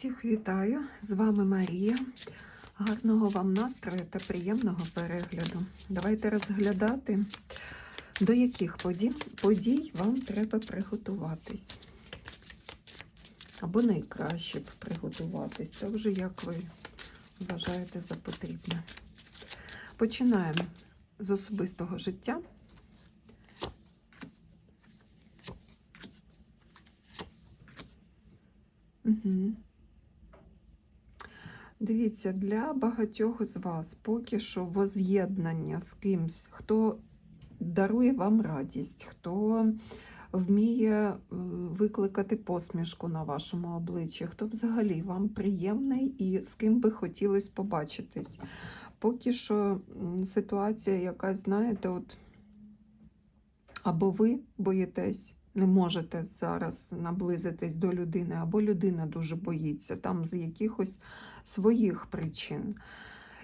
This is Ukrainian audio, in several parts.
Всіх вітаю! З вами Марія. Гарного вам настрою та приємного перегляду. Давайте розглядати, до яких подій, подій вам треба приготуватись. Або найкраще б приготуватись. Це вже як ви вважаєте за потрібне. Починаємо з особистого життя. Угу. Дивіться, для багатьох з вас поки що воз'єднання з кимсь, хто дарує вам радість, хто вміє е, викликати посмішку на вашому обличчі, хто взагалі вам приємний і з ким би хотілося побачитись. Поки що ситуація якась, знаєте, от або ви боїтесь, не можете зараз наблизитись до людини, або людина дуже боїться там з якихось своїх причин.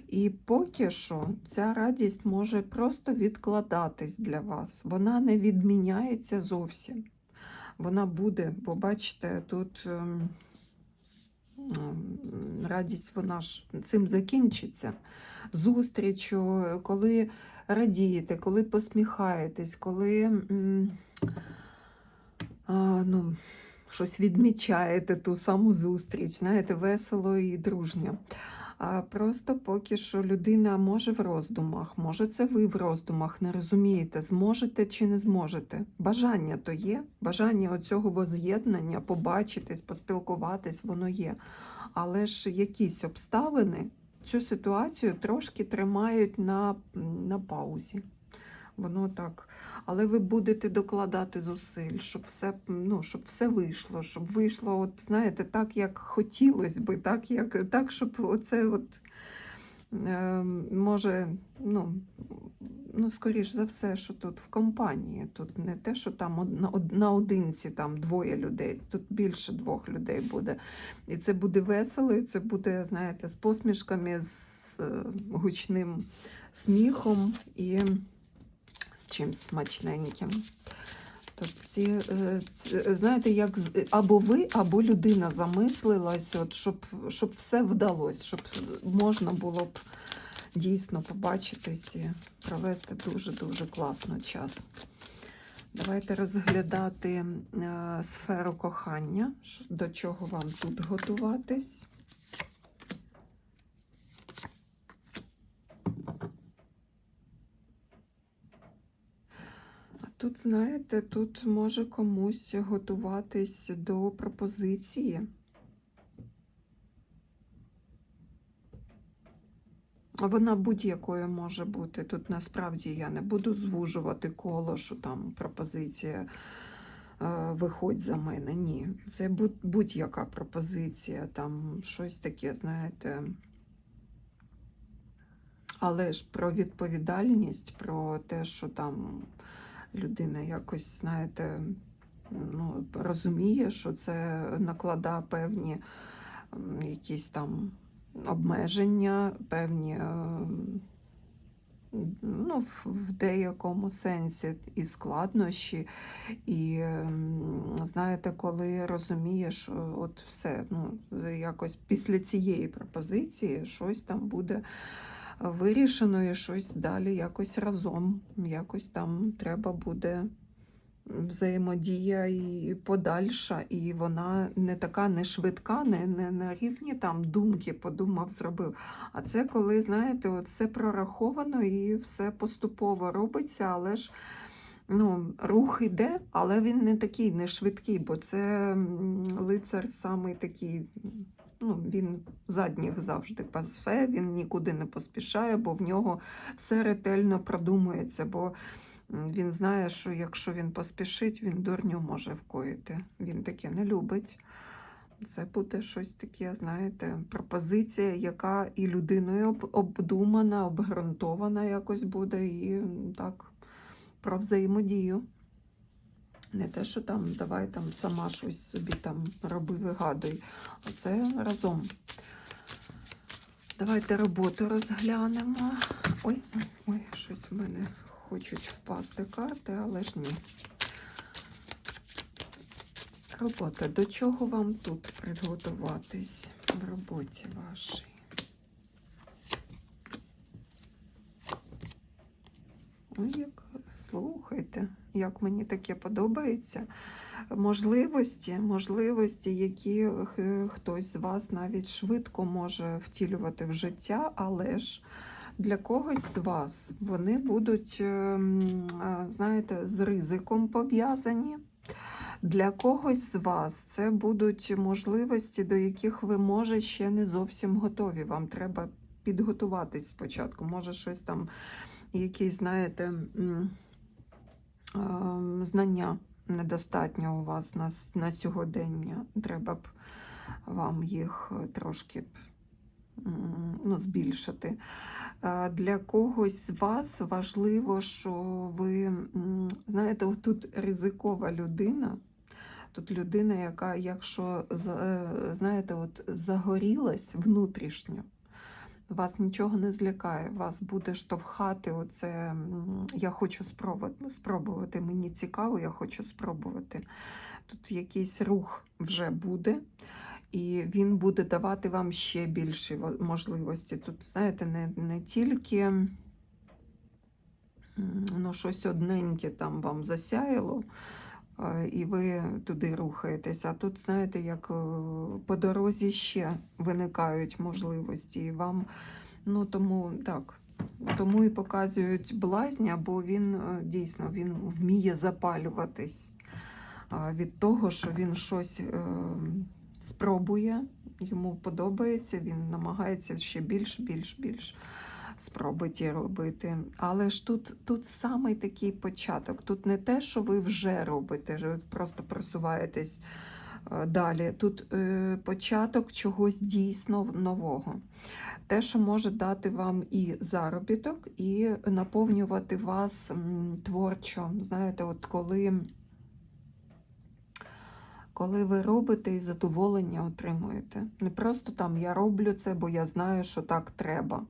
І поки що ця радість може просто відкладатись для вас. Вона не відміняється зовсім. Вона буде, бо бачите, тут ем, ем, радість вона ж цим закінчиться. Зустрічю, коли радієте, коли посміхаєтесь, коли ну, щось відмічаєте ту саму зустріч, знаєте, весело і дружньо. А просто поки що людина може в роздумах, може це ви в роздумах, не розумієте, зможете чи не зможете. Бажання то є, бажання оцього воз'єднання, побачитись, поспілкуватись, воно є. Але ж якісь обставини цю ситуацію трошки тримають на, на паузі. Воно так. Але ви будете докладати зусиль, щоб все, ну, щоб все вийшло, щоб вийшло, от, знаєте, так, як хотілося би, так, як, так щоб оце от, е, може, ну, ну, скоріш за все, що тут в компанії. Тут не те, що там од- на- од- наодинці там двоє людей, тут більше двох людей буде. І це буде весело, і це буде, знаєте, з посмішками, з е, гучним сміхом і з чимсь смачненьким. Тож ці, е, ці- знаєте, як або ви, або людина замислилась, от, щоб, щоб все вдалося, щоб можна було б дійсно побачитись і провести дуже-дуже класно час. Давайте розглядати е, сферу кохання, до чого вам тут готуватись. А Тут, знаєте, тут може комусь готуватись до пропозиції. Вона будь-якою може бути. Тут насправді я не буду звужувати коло, що там пропозиція е, виходь за мене. Ні. Це будь-яка пропозиція, там щось таке, знаєте. Але ж про відповідальність, про те, що там людина якось, знаєте, ну, розуміє, що це накладає певні якісь там обмеження, певні, е, ну, в деякому сенсі і складнощі. І знаєте, коли розумієш, от все, ну, якось після цієї пропозиції щось там буде вирішено і щось далі якось разом. Якось там треба буде взаємодія і подальша, і вона не така не швидка, не, не на рівні там думки подумав, зробив. А це коли, знаєте, от все прораховано і все поступово робиться, але ж. Ну, рух іде, але він не такий не швидкий, бо це лицар самий такий, ну, він задніх завжди пасе, він нікуди не поспішає, бо в нього все ретельно продумується. Бо він знає, що якщо він поспішить, він дурню може вкоїти. Він таке не любить. Це буде щось таке, знаєте, пропозиція, яка і людиною обдумана, обґрунтована якось буде, і так про взаємодію. Не те, що там давай там сама щось собі там роби, вигадуй. А це разом. Давайте роботу розглянемо. Ой, ой, щось в мене хочуть впасти карти, але ж ні. Робота. До чого вам тут підготуватись в роботі вашій? Ой, як слухайте, як мені таке подобається. Можливості, можливості, які хтось з вас навіть швидко може втілювати в життя, але ж для когось з вас вони будуть, ем, знаєте, з ризиком пов'язані. Для когось з вас це будуть можливості, до яких ви, може, ще не зовсім готові. Вам треба підготуватись спочатку. Може, щось там, якісь, знаєте, знання недостатньо у вас на, на сьогодення. Треба б вам їх е, трошки ну, збільшити. Е, Для когось з вас важливо, що ви, знаєте, тут ризикова людина. Тут людина, яка, якщо е, знаєте, от загорілась внутрішньо, вас нічого не злякає, вас буде штовхати. Оце я хочу спробувати. Мені цікаво, я хочу спробувати. Тут якийсь рух вже буде, і він буде давати вам ще більші можливості. Тут, знаєте, не, не тільки ну, щось одненьке там вам засяяло, і ви туди рухаєтесь. А тут, знаєте, як е, по дорозі ще виникають можливості. І вам, ну тому так. Тому і показують блазня, бо він е, дійсно він вміє запалюватись від того, що він щось е, спробує, йому подобається, він намагається ще більш, більш, більш спробуйте робити. Але ж тут, тут самий такий початок. Тут не те, що ви вже робите, ви просто просуваєтесь е, далі. Тут е, початок чогось дійсно нового. Те, що може дати вам і заробіток, і наповнювати вас творчо. Знаєте, от коли, коли ви робите і задоволення отримуєте. Не просто там я роблю це, бо я знаю, що так треба.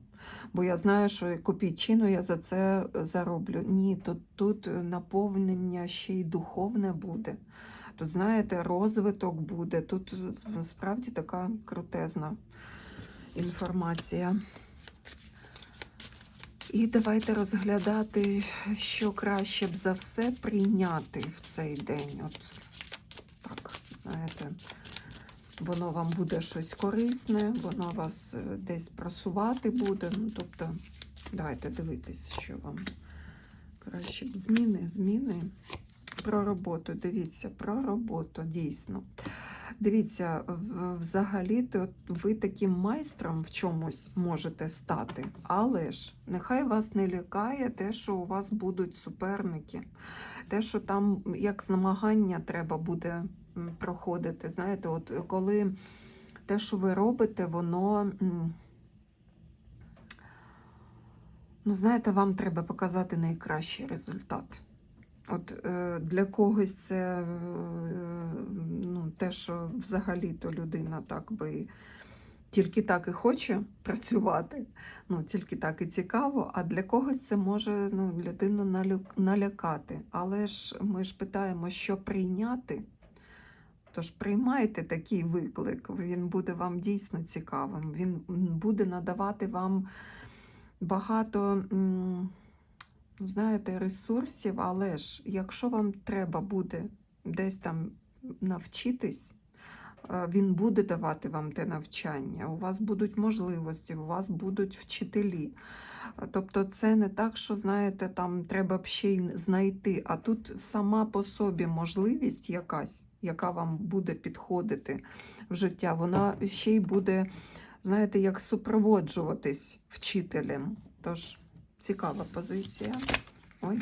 Бо я знаю, що копійчину я за це зароблю. Ні, тут, тут наповнення ще й духовне буде. Тут, знаєте, розвиток буде. Тут е, справді така крутезна інформація. І давайте розглядати, що краще б за все прийняти в цей день. От так, знаєте, воно вам буде щось корисне, воно вас е, десь просувати буде. Ну, тобто, давайте дивитись, що вам краще зміни, зміни. Про роботу, дивіться, про роботу, дійсно. Дивіться, взагалі-то ви таким майстром в чомусь можете стати, але ж нехай вас не лякає те, що у вас будуть суперники, те, що там як змагання треба буде проходити. Знаєте, от коли те, що ви робите, воно. Ну, знаєте, вам треба показати найкращий результат. От е, для когось це е, ну, те, що взагалі-то людина так би тільки так і хоче працювати, ну, тільки так і цікаво, а для когось це може ну, людину налякати. Але ж ми ж питаємо, що прийняти. Тож приймайте такий виклик, він буде вам дійсно цікавим, він буде надавати вам багато. знаєте, ресурсів, але ж якщо вам треба буде десь там навчитись, е, він буде давати вам те навчання, у вас будуть можливості, у вас будуть вчителі. Тобто це не так, що знаєте, там треба б ще й знайти, а тут сама по собі можливість якась, яка вам буде підходити в життя, вона ще й буде, знаєте, як супроводжуватись вчителем. Тож цікава позиція. Ой.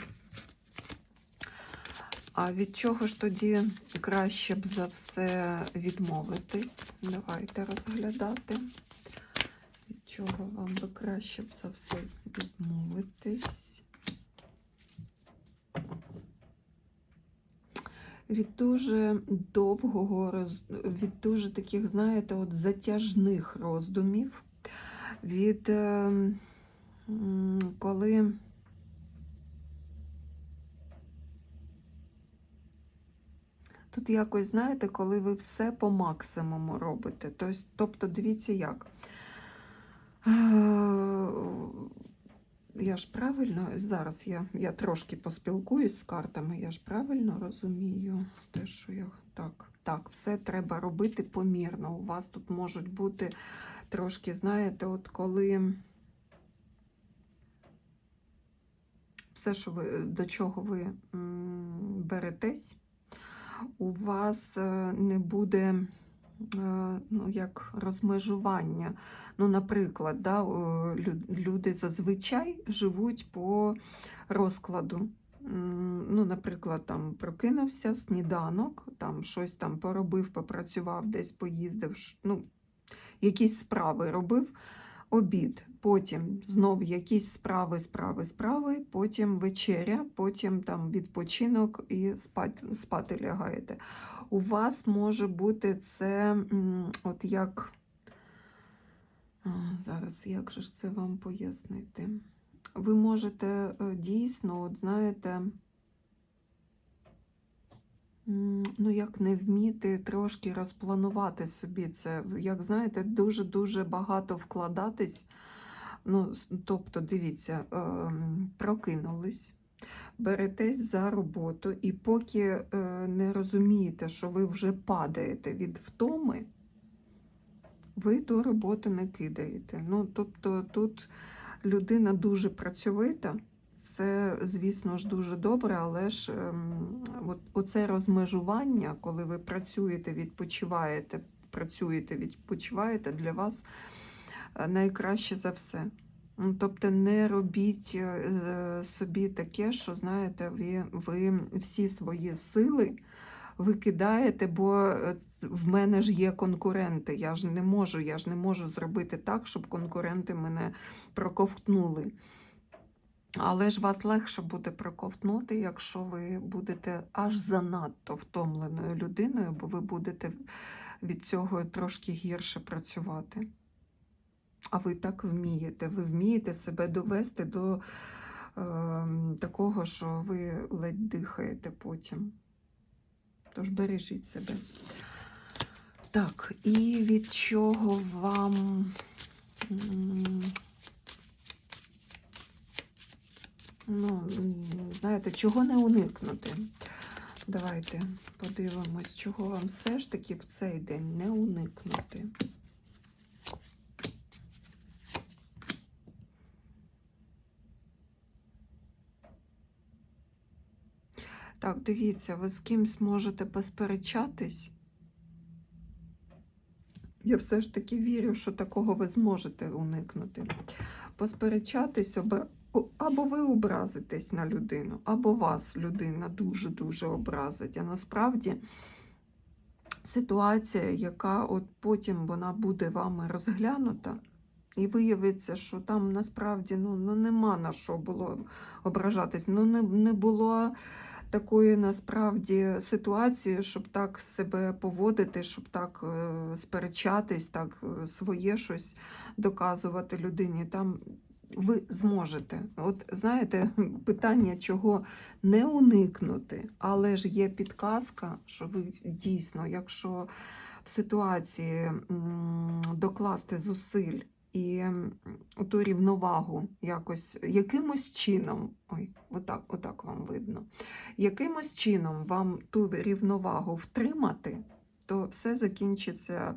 А від чого ж тоді краще б за все відмовитись? Давайте розглядати. Чого вам би краще б за все відмовитись? Від дуже довгого від дуже таких, знаєте, от затяжних роздумів, від е, коли Тут якось, знаєте, коли ви все по максимуму робите. Тобто дивіться як. Е, Я ж правильно, зараз я, я трошки поспілкуюсь з картами, я ж правильно розумію те, що я так, так, все треба робити помірно. У вас тут можуть бути трошки, знаєте, от коли все, що ви, до чого ви беретесь, у вас е, не буде ну, як розмежування. Ну, наприклад, да, люди зазвичай живуть по розкладу. Ну, наприклад, там прокинувся сніданок, там щось там поробив, попрацював, десь поїздив, ну, якісь справи робив, обід, потім знов якісь справи, справи, справи, потім вечеря, потім там відпочинок і спати, спати лягаєте. У вас може бути це от як. Зараз як же ж це вам пояснити? Ви можете е, дійсно, от знаєте, ну як не вміти трошки розпланувати собі це. Як знаєте, дуже-дуже багато вкладатись. Ну, тобто, дивіться, ем, прокинулись, беретесь за роботу, і поки е, не розумієте, що ви вже падаєте від втоми, ви ту роботу не кидаєте. Ну, тобто тут людина дуже працьовита. Це, звісно ж, дуже добре, але ж ем, от, оце розмежування, коли ви працюєте, відпочиваєте, працюєте, відпочиваєте, для вас найкраще за все. Ну, Тобто не робіть е, собі таке, що знаєте, ви, ви всі свої сили викидаєте, бо е, в мене ж є конкуренти. Я ж не можу, я ж не можу зробити так, щоб конкуренти мене проковтнули. Але ж вас легше буде проковтнути, якщо ви будете аж занадто втомленою людиною, бо ви будете від цього трошки гірше працювати. А ви так вмієте. Ви вмієте себе довести до е, такого, що ви ледь дихаєте потім. Тож бережіть себе. Так, і від чого вам. Ну, знаєте, чого не уникнути? Давайте подивимось, чого вам все ж таки в цей день не уникнути. Так, дивіться, ви з кимсь можете посперечатись. Я все ж таки вірю, що такого ви зможете уникнути. Посперечатись або ви образитесь на людину, або вас людина дуже-дуже образить. А насправді ситуація, яка от потім вона буде вами розглянута, і виявиться, що там насправді ну, ну нема на що було ображатись. Ну не, не було такої насправді ситуації, щоб так себе поводити, щоб так е, сперечатись, так е, своє щось доказувати людині. Там ви зможете. От знаєте, питання, чого не уникнути, але ж є підказка, що ви дійсно, якщо в ситуації докласти зусиль і ту рівновагу якось якимось чином, ой, отак, отак вам видно, якимось чином вам ту рівновагу втримати, то все закінчиться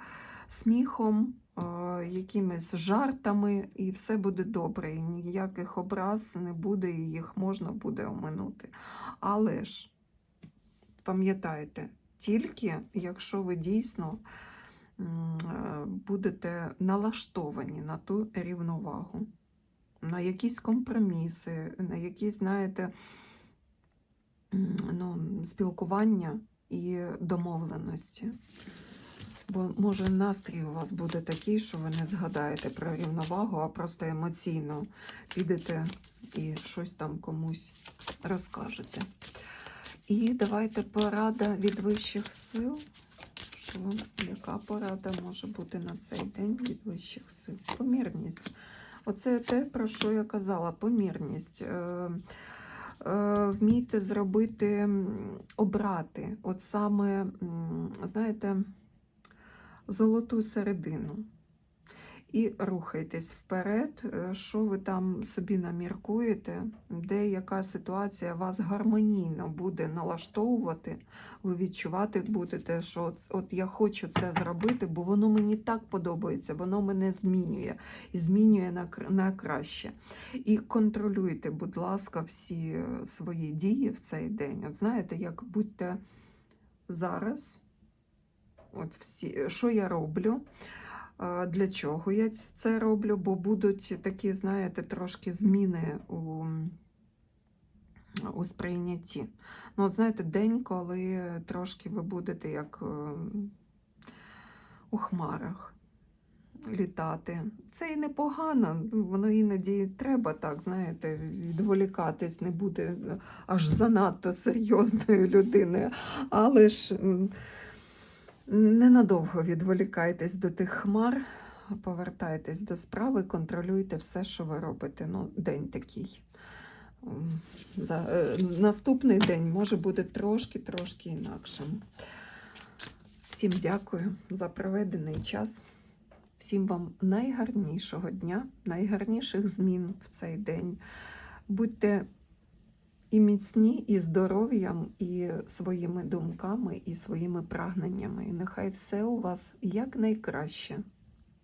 сміхом, е, якимись жартами, і все буде добре. І ніяких образ не буде, і їх можна буде оминути. Але ж пам'ятайте, тільки якщо ви дійсно будете налаштовані на ту рівновагу, на якісь компроміси, на якісь, знаєте, ну, спілкування і домовленості. Бо може настрій у вас буде такий, що ви не згадаєте про рівновагу, а просто емоційно підете і щось там комусь розкажете. І давайте порада від вищих сил. Що, яка порада може бути на цей день від вищих сил? Помірність. Оце те, про що я казала, помірність. Е, е, вмійте зробити, обрати, от саме, знаєте, золоту середину. І рухайтесь вперед, е, що ви там собі наміркуєте, де яка ситуація вас гармонійно буде налаштовувати, ви відчувати будете, що от, от я хочу це зробити, бо воно мені так подобається, воно мене змінює і змінює на, на краще. І контролюйте, будь ласка, всі е, свої дії в цей день. От знаєте, як будьте зараз, от всі, що я роблю. Для чого я це роблю? Бо будуть такі, знаєте, трошки зміни у, у сприйнятті. Ну, от знаєте, день, коли трошки ви будете як е, у хмарах літати. Це і непогано, воно іноді треба так, знаєте, відволікатись, не бути аж занадто серйозною людиною. Але ж ненадовго відволікайтесь до тих хмар, повертайтесь до справи, контролюйте все, що ви робите. Ну, день такий. За, е, наступний день може бути трошки-трошки інакшим. Всім дякую за проведений час. Всім вам найгарнішого дня, найгарніших змін в цей день. Будьте і міцні, і здоров'ям, і своїми думками, і своїми прагненнями. І нехай все у вас якнайкраще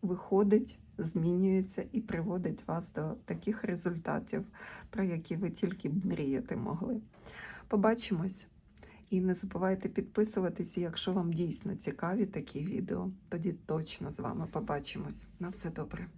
виходить, змінюється і приводить вас до таких результатів, про які ви тільки б мріяти могли. Побачимось! І не забувайте підписуватися, якщо вам дійсно цікаві такі відео. Тоді точно з вами побачимось. На все добре.